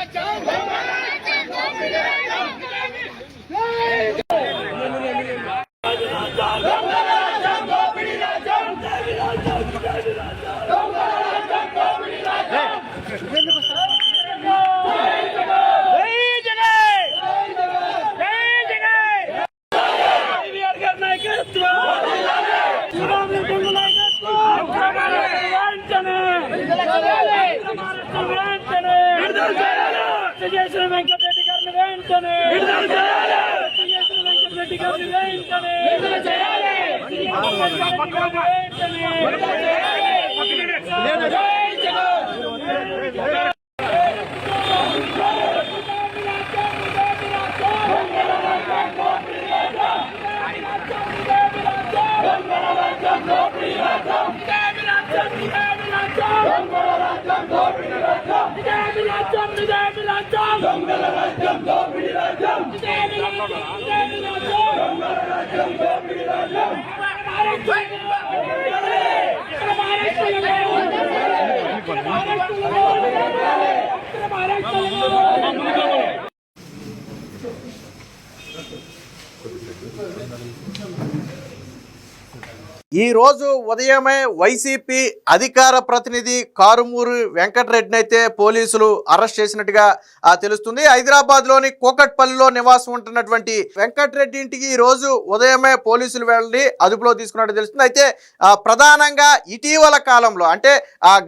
Let's go! చేసిన వెంకటరెడ్డి గారిని హత్య చేసిన వెంకటరెడ్డి గారిని వెంటనే హత్య చేసిన ఈరోజు ఉదయమే వైసీపీ అధికార ప్రతినిధి కారుమూరు వెంకటరెడ్డిని అయితే పోలీసులు అరెస్ట్ చేసినట్టుగా తెలుస్తుంది. హైదరాబాద్లోని కోకట్పల్లిలో నివాసం ఉంటున్నటువంటి వెంకటరెడ్డి ఇంటికి ఈ రోజు ఉదయమే పోలీసులు వెళ్ళి అదుపులో తీసుకున్నట్టు తెలుస్తుంది. అయితే ప్రధానంగా ఇటీవల కాలంలో అంటే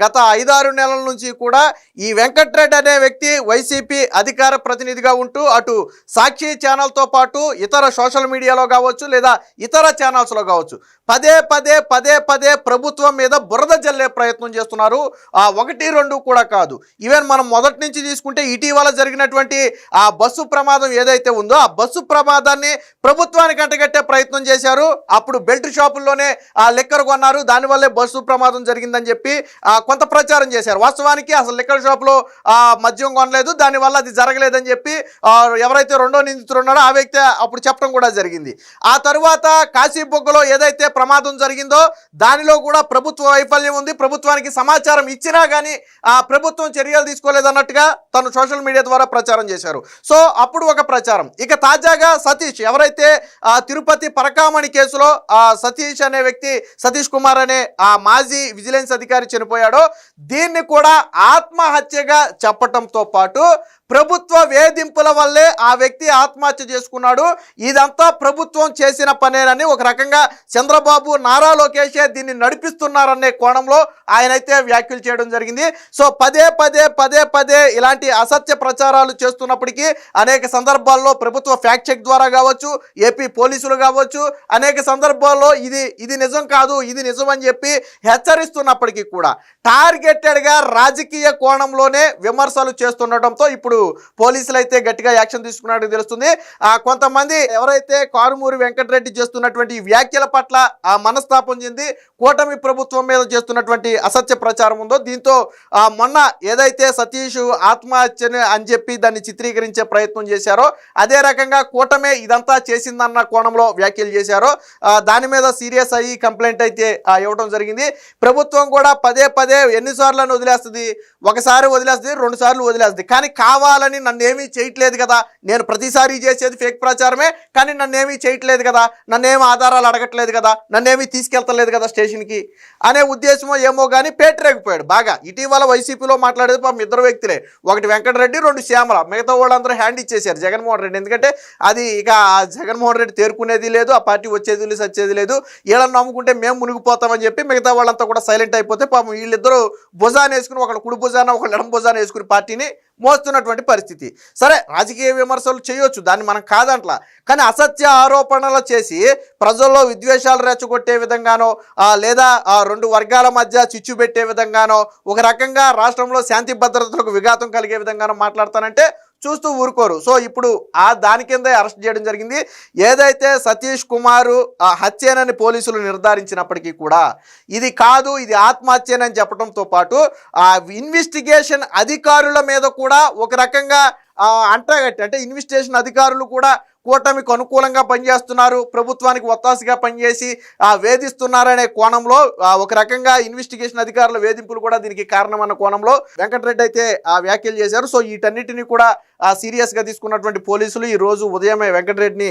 గత ఐదారు నెలల నుంచి కూడా ఈ వెంకటరెడ్డి అనే వ్యక్తి వైసీపీ అధికార ప్రతినిధిగా ఉంటూ అటు సాక్షి ఛానల్తో పాటు ఇతర సోషల్ మీడియాలో కావచ్చు లేదా ఇతర ఛానల్స్లో కావచ్చు పదే పదే పదే పదే ప్రభుత్వం మీద బురద జల్లే ప్రయత్నం చేస్తున్నారు. ఆ ఒకటి రెండు కూడా కాదు. ఈవెన్ మనం మొదటి నుంచి తీసుకుంటే ఇటీవల జరిగినటువంటి ఆ బస్సు ప్రమాదం ఏదైతే ఉందో ఆ బస్సు ప్రమాదాన్ని ప్రభుత్వానికి అంటగట్టే ప్రయత్నం చేశారు. అప్పుడు బెల్ట్ షాపుల్లోనే ఆ లిక్కర్ కొన్నారు. దానివల్లే బస్సు ప్రమాదం జరిగిందని చెప్పి కొంత ప్రచారం చేశారు. వాస్తవానికి అసలు లిక్కర్ షాప్లో ఆ, మద్యం కొనలేదు. దానివల్ల అది జరగలేదని చెప్పి ఎవరైతే రెండో నిందితుడు ఉన్నారో ఆ వ్యక్తి అప్పుడు చెప్పడం కూడా జరిగింది. ఆ తరువాత కాశీబొగ్గలో ఏదైతే ప్రమాదం జరిగిందో దానిలో కూడా ప్రభుత్వ వైఫల్యం ఉంది. ప్రభుత్వానికి సమాచారం ఇచ్చినా కానీ ఆ ప్రభుత్వం చర్యలు తీసుకోలేదన్నట్టుగా తను సోషల్ మీడియా ద్వారా ప్రచారం చేశారు. సో అప్పుడు ఒక ప్రచారం. ఇక తాజాగా సతీష్ ఎవరైతే ఆ తిరుపతి పరకామణి కేసులో ఆ సతీష్ అనే వ్యక్తి సతీష్ కుమార్ అనే ఆ మాజీ విజిలెన్స్ అధికారి చనిపోయాడో దీన్ని కూడా ఆత్మహత్యగా చెప్పటంతో పాటు ప్రభుత్వ వేధింపుల వల్లే ఆ వ్యక్తి ఆత్మహత్య చేసుకున్నాడు. ఇదంతా ప్రభుత్వం చేసిన పనేనని ఒక రకంగా చంద్రబాబు నారా లోకేషే దీన్ని నడిపిస్తున్నారనే కోణంలో ఆయనైతే వ్యాఖ్యలు చేయడం జరిగింది. సో పదే పదే పదే పదే ఇలాంటి అసత్య ప్రచారాలు చేస్తున్నప్పటికీ అనేక సందర్భాల్లో ప్రభుత్వ ఫ్యాక్ట్ చెక్ ద్వారా కావచ్చు ఏపీ పోలీసులు కావచ్చు అనేక సందర్భాల్లో ఇది ఇది నిజం కాదు ఇది నిజం అని చెప్పి హెచ్చరిస్తున్నప్పటికీ కూడా టార్గెటెడ్గా రాజకీయ కోణంలోనే విమర్శలు చేస్తుండటంతో ఇప్పుడు పోలీసులు అయితే గట్టిగా యాక్షన్ తీసుకున్నట్టు తెలుస్తుంది. కొంతమంది ఎవరైతే కారుమూరి వెంకటరెడ్డి చేస్తున్నటువంటి వ్యాఖ్యల పట్ల ఆ మనస్తాపం చెంది కూటమి ప్రభుత్వం మీద చేస్తున్నటువంటి అసత్య ప్రచారం ఉందో దీంతో మొన్న ఏదైతే సతీష్ ఆత్మహత్యని అని చెప్పి దాన్ని చిత్రీకరించే ప్రయత్నం చేశారో అదే రకంగా కూటమే ఇదంతా చేసిందన్న కోణంలో వ్యాఖ్యలు చేశారో దాని మీద సీరియస్ అయ్యి కంప్లైంట్ అయితే ఇవ్వడం జరిగింది. ప్రభుత్వం కూడా పదే పదే ఎన్నిసార్లు వదిలేస్తుంది ఒకసారి వదిలేస్తుంది రెండు సార్లు వదిలేస్తుంది. కానీ కావాలని నన్ను ఏమీ చేయట్లేదు కదా. నేను ప్రతిసారి చేసేది ఫేక్ ప్రచారమే కానీ నన్ను ఏమీ చేయట్లేదు కదా. నన్ను ఏమి ఆధారాలు అడగట్లేదు కదా. నన్ను ఏమీ తీసుకెళ్తలేదు కదా స్టేషన్కి అనే ఉద్దేశమో ఏమో కానీ పేటరేగిపోయాడు బాగా. ఇటీవల వైసీపీలో మాట్లాడేది పాపం ఇద్దరు వ్యక్తులే. ఒకటి వెంకటరెడ్డి రెండు శ్యామల. మిగతా వాళ్ళందరూ హ్యాండ్ ఇచ్చేశారు జగన్మోహన్ రెడ్డి. ఎందుకంటే అది ఇక ఆ జగన్మోహన్ రెడ్డి తేరుకునేది లేదు ఆ పార్టీ వచ్చేది లేదు సచ్చేది లేదు. వీళ్ళని నమ్ముకుంటే మేము మునిగిపోతామని చెప్పి మిగతా వాళ్ళంతా కూడా సైలెంట్ అయిపోతే పాపం వీళ్ళిద్దరూ భుజాన్ని వేసుకుని ఒకళ్ళు కుడి భుజాన ఒకళ్ళు ఎడం భుజాన వేసుకుని పార్టీని మోస్తున్నటువంటి పరిస్థితి. సరే రాజకీయ విమర్శలు చేయొచ్చు దాన్ని మనం కాదంట్లా. కానీ అసత్య ఆరోపణలు చేసి ప్రజల్లో విద్వేషాలు రెచ్చగొట్టే విధంగానో లేదా ఆ రెండు వర్గాల మధ్య చిచ్చు పెట్టే విధంగానో ఒక రకంగా రాష్ట్రంలో శాంతి భద్రతలకు విఘాతం కలిగే విధంగానో మాట్లాడతానంటే చూస్తూ ఊరుకోరు. సో ఇప్పుడు ఆ దాని కిందే అరెస్ట్ చేయడం జరిగింది. ఏదైతే సతీష్ కుమారు ఆ హత్యనని పోలీసులు నిర్ధారించినప్పటికీ కూడా ఇది కాదు ఇది ఆత్మహత్యనని చెప్పడంతో పాటు ఆ ఇన్వెస్టిగేషన్ అధికారుల మీద కూడా ఒక రకంగా అంటగట్టి అంటే ఇన్వెస్టిగేషన్ అధికారులు కూడా కూటమికి అనుకూలంగా పనిచేస్తున్నారు ప్రభుత్వానికి ఒత్తాసుగా పనిచేసి ఆ, వేధిస్తున్నారనే కోణంలో ఒక రకంగా ఇన్వెస్టిగేషన్ అధికారుల వేధింపులు కూడా దీనికి కారణమన్న కోణంలో వెంకటరెడ్డి అయితే ఆ వ్యాఖ్యలు చేశారు. సో వీటన్నిటిని కూడా సీరియస్ సీరియస్గా తీసుకున్నటువంటి పోలీసులు ఈ రోజు ఉదయమే వెంకటరెడ్డిని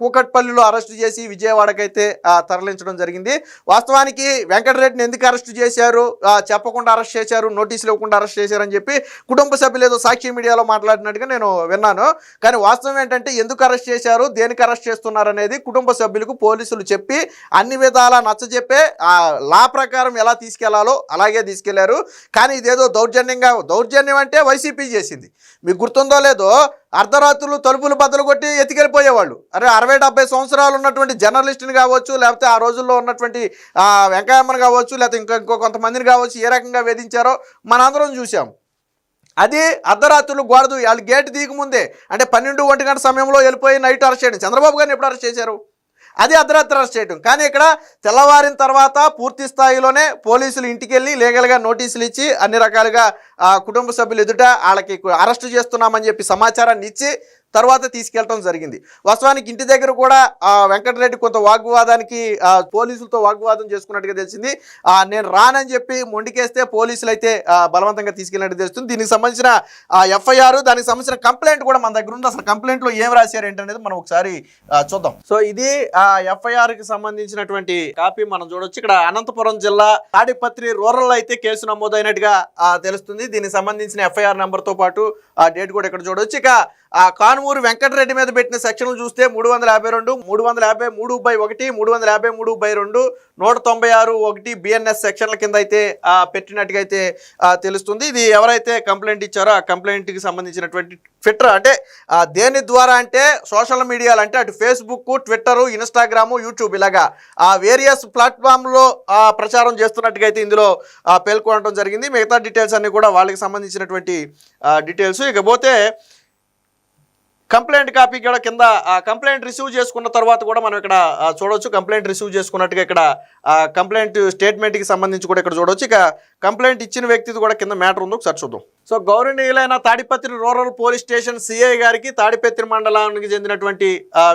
కూకట్పల్లిలో అరెస్ట్ చేసి విజయవాడకైతే తరలించడం జరిగింది. వాస్తవానికి వెంకటరెడ్డిని ఎందుకు అరెస్ట్ చేశారు? చెప్పకుండా అరెస్ట్ చేశారు నోటీసులు ఇవ్వకుండా అరెస్ట్ చేశారని చెప్పి కుటుంబ సభ్యులు ఏదో సాక్షి మీడియాలో మాట్లాడినట్టుగా నేను విన్నాను. కానీ వాస్తవం ఏంటంటే ఎందుకు అరెస్ట్ చేశారు? దేనికి అరెస్ట్ చేస్తున్నారు అనేది కుటుంబ సభ్యులకు పోలీసులు చెప్పి అన్ని విధాలా నచ్చజెప్పే ఆ లా ప్రకారం ఎలా తీసుకెళ్ళాలో అలాగే తీసుకెళ్ళారు. కానీ ఇదేదో దౌర్జన్యంగా దౌర్జన్యం అంటే వైసీపీ చేసింది. మీకు గుర్తుందో లేదో అర్ధరాత్రులు తలుపులు బద్దలు కొట్టి ఎత్తుకెళ్ళిపోయేవాళ్ళు అరే అరవై డెబ్బై సంవత్సరాలు ఉన్నటువంటి జర్నలిస్ట్ని కావచ్చు లేకపోతే ఆ రోజుల్లో ఉన్నటువంటి వెంకయ్యమ్మను కావచ్చు లేకపోతే ఇంకా ఇంకో కొంతమందిని కావచ్చు ఏ రకంగా వేధించారో మనందరం చూసాం అది అర్ధరాత్రులు గోడదు వాళ్ళు గేట్ దిగముందే. అంటే పన్నెండు ఒంటి గంట సమయంలో వెళ్ళిపోయి నైట్ అరెస్ట్ చేయడం. చంద్రబాబు గారిని ఎప్పుడు అరెస్ట్ చేశారు? అది అర్ధరాత్రి అరెస్ట్ చేయడం కానీ ఇక్కడ తెల్లవారిన తర్వాత పూర్తి స్థాయిలోనే పోలీసులు ఇంటికి వెళ్ళి లీగల్గా నోటీసులు ఇచ్చి అన్ని రకాలుగా కుటుంబ సభ్యులు ఎదుట వాళ్ళకి అరెస్ట్ చేస్తున్నామని చెప్పి సమాచారాన్ని ఇచ్చి తర్వాత తీసుకెళ్ళటం జరిగింది. వాస్తవానికి ఇంటి దగ్గర కూడా ఆ, వెంకటరెడ్డి కొంత వాగ్వాదానికి పోలీసులతో వాగ్వాదం చేసుకున్నట్టుగా తెలిసింది. ఆ, నేను రానని చెప్పి మొండికేస్తే పోలీసులు అయితే బలవంతంగా తీసుకెళ్ళినట్టు తెలుస్తుంది. దీనికి సంబంధించిన ఎఫ్ఐఆర్ దానికి సంబంధించిన కంప్లైంట్ కూడా మన దగ్గర ఉంది. అసలు కంప్లైంట్లో ఏం రాశారు ఏంటనేది మనం ఒకసారి చూద్దాం. సో ఇది ఆ ఎఫ్ఐఆర్కి సంబంధించినటువంటి కాపీ మనం చూడొచ్చు. ఇక్కడ అనంతపురం జిల్లా తాడిపత్రి రూరల్ అయితే కేసు నమోదైనట్టుగా తెలుస్తుంది. దీనికి సంబంధించిన ఎఫ్ఐఆర్ నెంబర్తో పాటు ఆ డేట్ కూడా ఇక్కడ చూడవచ్చు ఇక ఆ కానుమూరు వెంకటరెడ్డి మీద పెట్టిన సెక్షన్లు చూస్తే మూడు వందల యాభై రెండు మూడు వందల యాభై మూడు బై ఒకటి మూడు వందల యాభై మూడు బై రెండు నూట తొంభై ఆరు ఒకటి బిఎన్ఎస్ సెక్షన్ల కింద అయితే పెట్టినట్టుగా అయితే తెలుస్తుంది. ఇది ఎవరైతే కంప్లైంట్ ఇచ్చారో ఆ కంప్లైంట్కి సంబంధించినటువంటి ట్విట్టర్. అంటే దేని ద్వారా అంటే సోషల్ మీడియాలు అంటే అటు ఫేస్బుక్ ట్విట్టరు ఇన్స్టాగ్రాము యూట్యూబ్ ఇలాగా ఆ వేరియస్ ప్లాట్ఫామ్లో ప్రచారం చేస్తున్నట్టుగా అయితే ఇందులో పేర్కొనడం జరిగింది. మిగతా డీటెయిల్స్ అన్ని కూడా వాళ్ళకి సంబంధించినటువంటి డీటెయిల్స్. ఇకపోతే కంప్లైంట్ కాపీ కూడా కింద కంప్లైంట్ రిసీవ్ చేసుకున్న తర్వాత కూడా మనం ఇక్కడ చూడవచ్చు చూడొచ్చు. కంప్లైంట్ రిసీవ్ చేసుకున్నట్టుగా ఇక్కడ ఆ కంప్లైంట్ స్టేట్మెంట్కి సంబంధించి కూడా ఇక్కడ చూడొచ్చు. ఇక కంప్లైంట్ ఇచ్చిన వ్యక్తిది కూడా కింద మ్యాటర్ ఉందో. ఒకసారి చూద్దాం. సో గౌరవనీయులైన Tadipatri rural police station CI గారికి తాడిపత్రి మండలానికి చెందినటువంటి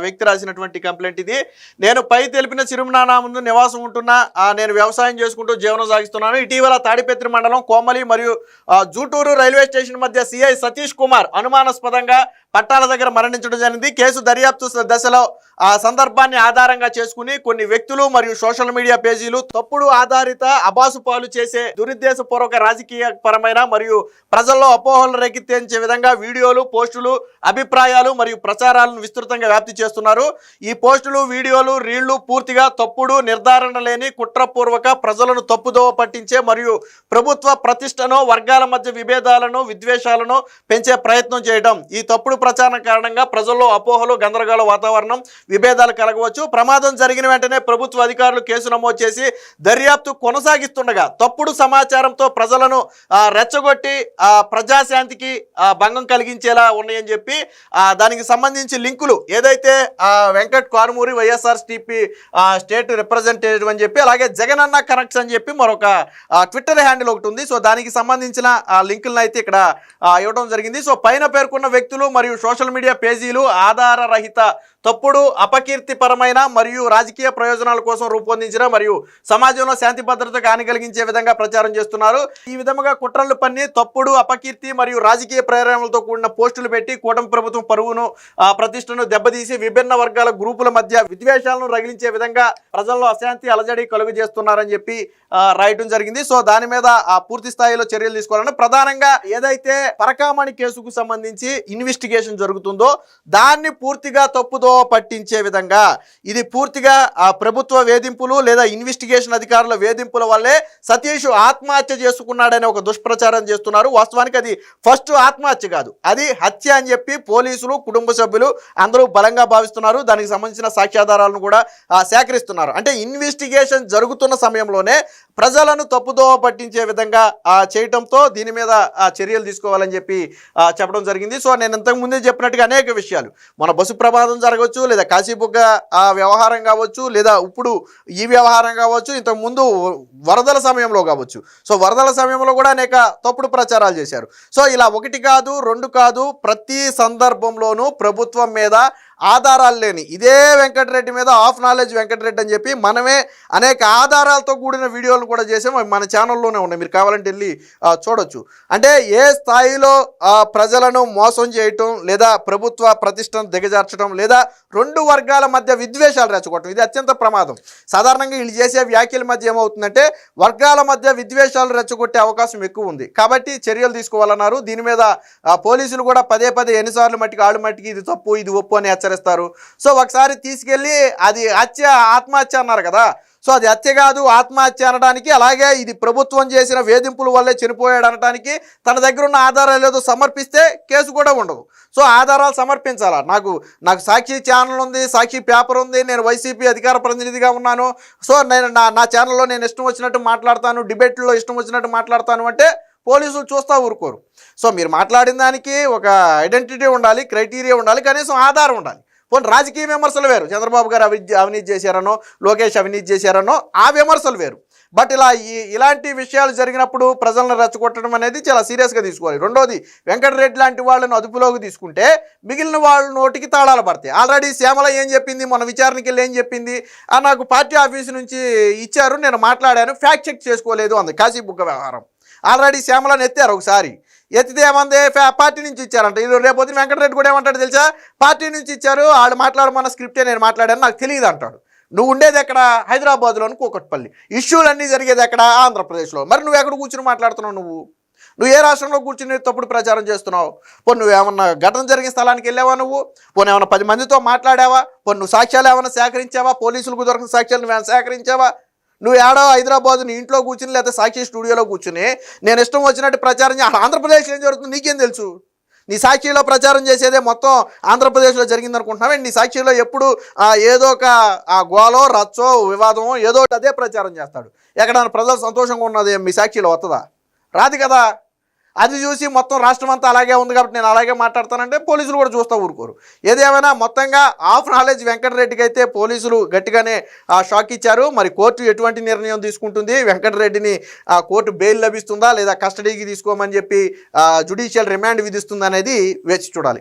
వ్యక్తి రాసినటువంటి కంప్లైంట్ ఇది. నేను పై తెలిపిన చిరుమనానా ముందు నివాసం ఉంటున్నా. నేను వ్యవసాయం చేసుకుంటూ జీవనం సాగిస్తున్నాను. ఇటీవల తాడిపత్రి మండలం కోమలి మరియు జూటూరు రైల్వే స్టేషన్ మధ్య సిఐ సతీష్ కుమార్ అనుమానాస్పదంగా పట్టాల దగ్గర మరణించడం జరిగింది. కేసు దర్యాప్తు దశలో ఆ సందర్భాన్ని ఆధారంగా చేసుకుని కొన్ని వ్యక్తులు మరియు సోషల్ మీడియా పేజీలు తప్పుడు ఆధారిత అబాసు పాలు చేసే దురుద్దేశపూర్వక రాజకీయ పరమైన మరియు ప్రజల్లో అపోహలు రేకెత్తించే విధంగా వీడియోలు పోస్టులు అభిప్రాయాలు మరియు ప్రచారాలను విస్తృతంగా వ్యాప్తి చేస్తున్నారు. ఈ పోస్టులు వీడియోలు రీళ్ళు పూర్తిగా తప్పుడు నిర్ధారణ లేని కుట్రపూర్వక ప్రజలను తప్పుదోవ పట్టించే మరియు ప్రభుత్వ ప్రతిష్టను వర్గాల మధ్య విభేదాలను విద్వేషాలను పెంచే ప్రయత్నం చేయడం. ఈ తప్పుడు ప్రచారం కారణంగా ప్రజల్లో అపోహలు గందరగోళ వాతావరణం విభేదాలు కలగవచ్చు. ప్రమాదం జరిగిన వెంటనే ప్రభుత్వ అధికారులు కేసు నమోదు చేసి దర్యాప్తు కొనసాగిస్తుండగా తప్పుడు సమాచారంతో ప్రజలను రెచ్చగొట్టి ప్రజాశాంతికి భంగం కలిగించేలా ఉన్నాయని చెప్పి దానికి సంబంధించి లింకులు ఏదైతే Venkat Karumuri YSR state representative అని చెప్పి అలాగే జగనన్న కనెక్ట్స్ అని చెప్పి మరొక ట్విట్టర్ హ్యాండిల్ ఒకటి ఉంది. సో దానికి సంబంధించిన ఆ, లింకులను అయితే ఇక్కడ ఇవ్వడం జరిగింది. సో పైన పేర్కొన్న వ్యక్తులు మరియు సోషల్ మీడియా పేజీలు ఆధారరహిత తప్పుడు అపకీర్తిపరమైన మరియు రాజకీయ ప్రయోజనాల కోసం రూపొందించిన మరియు సమాజంలో శాంతి భద్రతకు హాని కలిగించే విధంగా ప్రచారం చేస్తున్నారు. ఈ విధముగా కుట్రలు పన్ని తప్పుడు అపకీర్తి మరియు రాజకీయ ప్రేరణలతో కూడిన పోస్టులు పెట్టి కూటమి ప్రభుత్వం పరువును ప్రతిష్టను దెబ్బతీసి విభిన్న వర్గాల గ్రూపుల మధ్య విద్వేషాలను రగిలించే విధంగా ప్రజల్లో అశాంతి అలజడి కలుగు చేస్తున్నారని చెప్పి రాయటం జరిగింది. సో దాని మీద ఆ పూర్తి స్థాయిలో చర్యలు తీసుకోవాలని ప్రధానంగా ఏదైతే పరకామణి కేసుకు సంబంధించి ఇన్వెస్టిగేషన్ జరుగుతుందో దాన్ని పూర్తిగా తప్పుదో పట్టించే విధంగా ఇది పూర్తిగా ఆ ప్రభుత్వ వేధింపులు లేదా ఇన్వెస్టిగేషన్ అధికారుల వేధింపుల వల్లే సతీష్ ఆత్మహత్య చేసుకున్నాడనే ఒక దుష్ప్రచారం చేస్తున్నారు. వాస్తవానికి అది ఫస్ట్ ఆత్మహత్య కాదు. అది హత్య అని చెప్పి పోలీసులు కుటుంబ సభ్యులు అందరూ బలంగా భావిస్తున్నారు. దానికి సంబంధించిన సాక్ష్యాధారాలను కూడా సేకరిస్తున్నారు. అంటే ఇన్వెస్టిగేషన్ జరుగుతున్న సమయంలోనే ప్రజలను తప్పుదోవ పట్టించే విధంగా చేయటంతో దీని మీద ఆ, చర్యలు తీసుకోవాలని చెప్పి చెప్పడం జరిగింది. సో నేను ఇంతకు ముందే చెప్పినట్టుగా అనేక విషయాలు. మన బస్సు ప్రమాదం జరగవచ్చు లేదా కాశీబుగ్గ ఆ వ్యవహారం కావచ్చు లేదా ఇప్పుడు ఈ వ్యవహారం కావచ్చు ఇంతకు ముందు వరదల సమయంలో కావచ్చు. సో వరదల సమయంలో కూడా అనేక తప్పుడు ప్రచారాలు చేశారు. సో ఇలా ఒకటి కాదు రెండు కాదు ప్రతి సందర్భంలోనూ ప్రభుత్వం మీద ఆధారాలు లేని. ఇదే వెంకటరెడ్డి మీద ఆఫ్ నాలెడ్జ్ వెంకటరెడ్డి అని చెప్పి మనమే అనేక ఆధారాలతో కూడిన వీడియోలు కూడా చేసాం. మన ఛానల్లోనే ఉన్నాయి. మీరు కావాలంటే వెళ్ళి చూడొచ్చు. అంటే ఏ స్థాయిలో ప్రజలను మోసం చేయటం లేదా ప్రభుత్వ ప్రతిష్టను దిగజార్చడం లేదా రెండు వర్గాల మధ్య విద్వేషాలు రెచ్చగొట్టడం ఇది అత్యంత ప్రమాదం. సాధారణంగా వీళ్ళు చేసే వ్యాఖ్యల మధ్య ఏమవుతుందంటే వర్గాల మధ్య విద్వేషాలు రెచ్చగొట్టే అవకాశం ఎక్కువ ఉంది. కాబట్టి చర్యలు తీసుకోవాలన్నారు. దీని మీద పోలీసులు కూడా పదే పదే ఎన్నిసార్లు మట్టికి ఆళ్ళు మట్టికి ఇది తప్పు ఇది ఒప్పు అని హెచ్చరిస్తారు సో ఒకసారి తీసుకెళ్ళి అది హత్య ఆత్మహత్య అన్నారు కదా. సో అది హత్య కాదు ఆత్మహత్య అనడానికి అలాగే ఇది ప్రభుత్వం చేసిన వేధింపుల వల్లే చనిపోయాడు అనడానికి తన దగ్గర ఉన్న ఆధారాలు ఏదో సమర్పిస్తే కేసు కూడా ఉండదు. సో ఆధారాలు సమర్పించాలా? నాకు నాకు సాక్షి ఛానల్ ఉంది సాక్షి పేపర్ ఉంది నేను వైసీపీ అధికార ప్రతినిధిగా ఉన్నాను. సో నేను నా నా ఛానల్లో నేను ఇష్టం వచ్చినట్టు మాట్లాడతాను డిబేట్లో ఇష్టం వచ్చినట్టు మాట్లాడతాను అంటే పోలీసులు చూస్తా ఊరుకోరు. సో మీరు మాట్లాడిన దానికి ఒక ఐడెంటిటీ ఉండాలి క్రైటీరియా ఉండాలి కనీసం ఆధారం ఉండాలి. పోనీ రాజకీయ విమర్శలు వేరు. చంద్రబాబు గారు అవినీతి అవినీతి చేశారనో లోకేష్ అవినీతి చేశారనో ఆ విమర్శలు వేరు. బట్ ఇలా ఈ ఇలాంటి విషయాలు జరిగినప్పుడు ప్రజలను రెచ్చగొట్టడం అనేది చాలా సీరియస్గా తీసుకోవాలి. రెండోది వెంకటరెడ్డి లాంటి వాళ్ళని అదుపులోకి తీసుకుంటే మిగిలిన వాళ్ళ నోటికి తాళాలు పడతాయి. ఆల్రెడీ శ్యామల ఏం చెప్పింది మన విచారణకి వెళ్ళి ఏం చెప్పింది నాకు పార్టీ ఆఫీస్ నుంచి ఇచ్చారు నేను మాట్లాడాను ఫ్యాక్ట్ చెక్ చేసుకోలేదు అంది కాశీ బుగ్గ వ్యవహారం. ఆల్రెడీ శ్యామలను ఎత్తారు ఒకసారి. ఎత్తితే ఏమంది? ఫ్యా- పార్టీ నుంచి ఇచ్చారంట. ఇది రేపు వెంకటరెడ్డి కూడా ఏమంటాడు తెలుసా? పార్టీ నుంచి ఇచ్చారు. వాళ్ళు మాట్లాడమన్న స్క్రిప్టే నేను మాట్లాడాను. నాకు తెలియదు అంటాడు. నువ్వు ఉండేది ఎక్కడ? హైదరాబాద్లోని కూకట్పల్లి. ఇష్యూలన్నీ జరిగేది ఎక్కడ? ఆంధ్రప్రదేశ్లో. మరి నువ్వు ఎక్కడ కూర్చుని మాట్లాడుతున్నావు నువ్వు? నువ్వు ఏ రాష్ట్రంలో కూర్చుని తప్పుడు ప్రచారం చేస్తున్నావు? పో నువ్వు ఏమన్నా ఘటన జరిగిన స్థలానికి వెళ్ళావా నువ్వు? పోనీ ఏమన్నా పది మందితో మాట్లాడావా? పో నువ్వు సాక్ష్యాలు ఏమైనా సేకరించావా? పోలీసులకు దొరికిన సాక్ష్యాలు నువ్వు ఏమైనా సేకరించావా? నువ్వు ఏడో హైదరాబాద్ నీ ఇంట్లో కూర్చుని లేకపోతే సాక్షి స్టూడియోలో కూర్చుని నేను ఇష్టం వచ్చినట్టు ప్రచారం చే- అక్కడ ఆంధ్రప్రదేశ్లో ఏం జరుగుతుంది? నీకేం తెలుసు? నీ సాక్షిలో ప్రచారం చేసేదే మొత్తం ఆంధ్రప్రదేశ్లో జరిగింది అనుకుంటున్నావే నీ సాక్షిలో ఎప్పుడు ఏదో ఒక ఆ, గోలో రచ్చో వివాదమో ఏదో అదే ప్రచారం చేస్తాడు. ఎక్కడైనా ప్రజలు సంతోషంగా ఉన్నది మీ సాక్షిలో వస్తుందా రాదు కదా? అది చూసి మొత్తం రాష్ట్రం అంతా అలాగే ఉంది కాబట్టి నేను అలాగే మాట్లాడతానంటే పోలీసులు కూడా చూస్తూ ఊరుకోరు. ఏదేమైనా మొత్తంగా ఆఫ్ నాలెడ్జ్ వెంకటరెడ్డికి అయితే పోలీసులు గట్టిగానే షాక్ ఇచ్చారు. మరి కోర్టు ఎటువంటి నిర్ణయం తీసుకుంటుంది? వెంకటరెడ్డిని ఆ, కోర్టు బెయిల్ లభిస్తుందా? లేదా కస్టడీకి తీసుకోమని చెప్పి జుడిషియల్ రిమాండ్ విధిస్తుందా అనేది వేచి చూడాలి.